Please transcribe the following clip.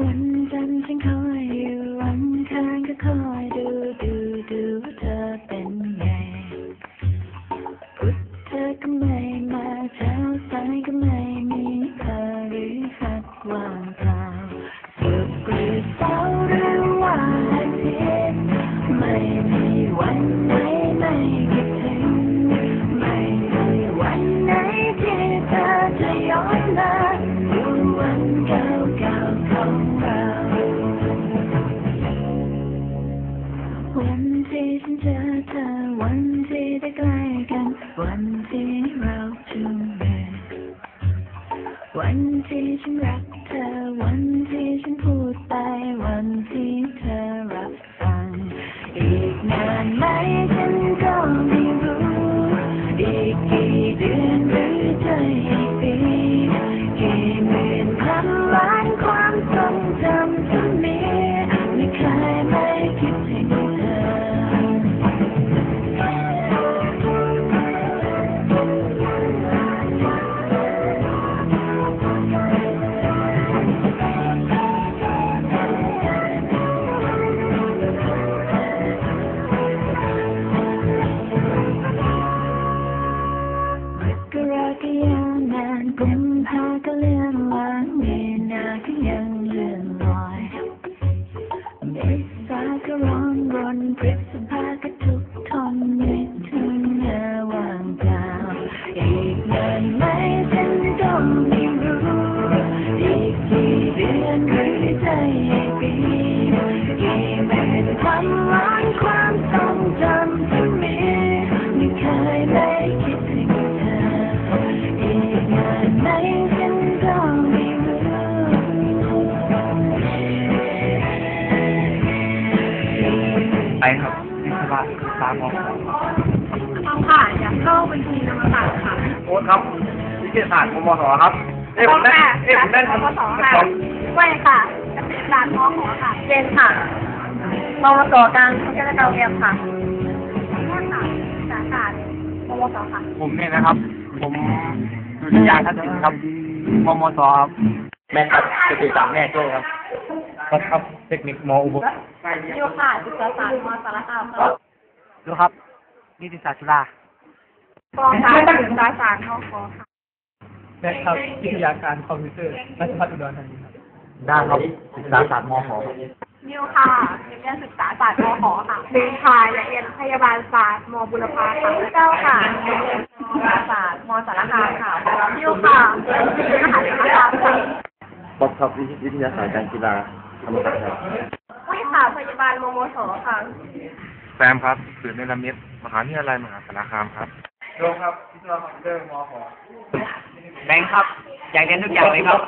วันจันทร์ฉันคอยอยู่วันทางคารก็คอยดูดูดู ที่ได้ใกล้กัน วันที่เราจูงมือวันที่ฉันรัก พาก็ทุกทนมิถุนาว่างเปล่าอีกนานไหมฉันก็ไม่รู้อีกกี่เดือนหรือจอีปีกี่หมื่นพันล้านความทรงจำที่มีไม่เคยได้คิดถึงเธออีกนานไหมฉันก็ไม่รู้ไปครับ วิศวะตามมองต้องค่ะอยากเข้าบัญชีธรรมศาสตร์ค่ะโค้ดครับวิทยาศาสตร์มมสครับเอ้ยผมได้เอ้ยผมได้มสค่ะไม่ค่ะศาสตร์มหอค่ะ เจนค่ะมวสการพัฒนาการเรียนค่ะแม่ค่ะสาขาศมวสค่ะผมเนี่ยนะครับ ผมดุริยางค์ทัศน์ครับมมสครับ แม่ครับจะติดตามแม่โจ้ครับครับครับเทคนิคมอุบล ยูค่ะศึกษาศาสตร์มสารคามค่ะดูครับนิติศาสตร์จุฬากองการศึกษาศาสตร์มขค่ะแม่ครับวิทยาการคอมพิวเตอร์ราชภัฏอุดรธานีครับได้ครับศึกษาศาสตร์มหนิวค่ะเรียนศึกษาศาสตร์มขค่ะเรียนค่ะเรียนพยาบาลศาสตร์มบุรพาค่ะเจ้าค่ะเรียนศาสตร์มสารคามค่ะนิวค่ะเรียนมหาวิทยาลัยค่ะป๊อปครับวิทยาศาสตร์การกีฬาธรรมศาสตร์ ครับวิค่ะ พยาบาลมมสค่ะ แซมครับสื่อในละมิตมหาวิทยาลัยมหาสารคามครับโดครับวิศวะคอมพิวเตอร์มหแบงค์ครับ อยากเรียนทุกอย่างเลยครับ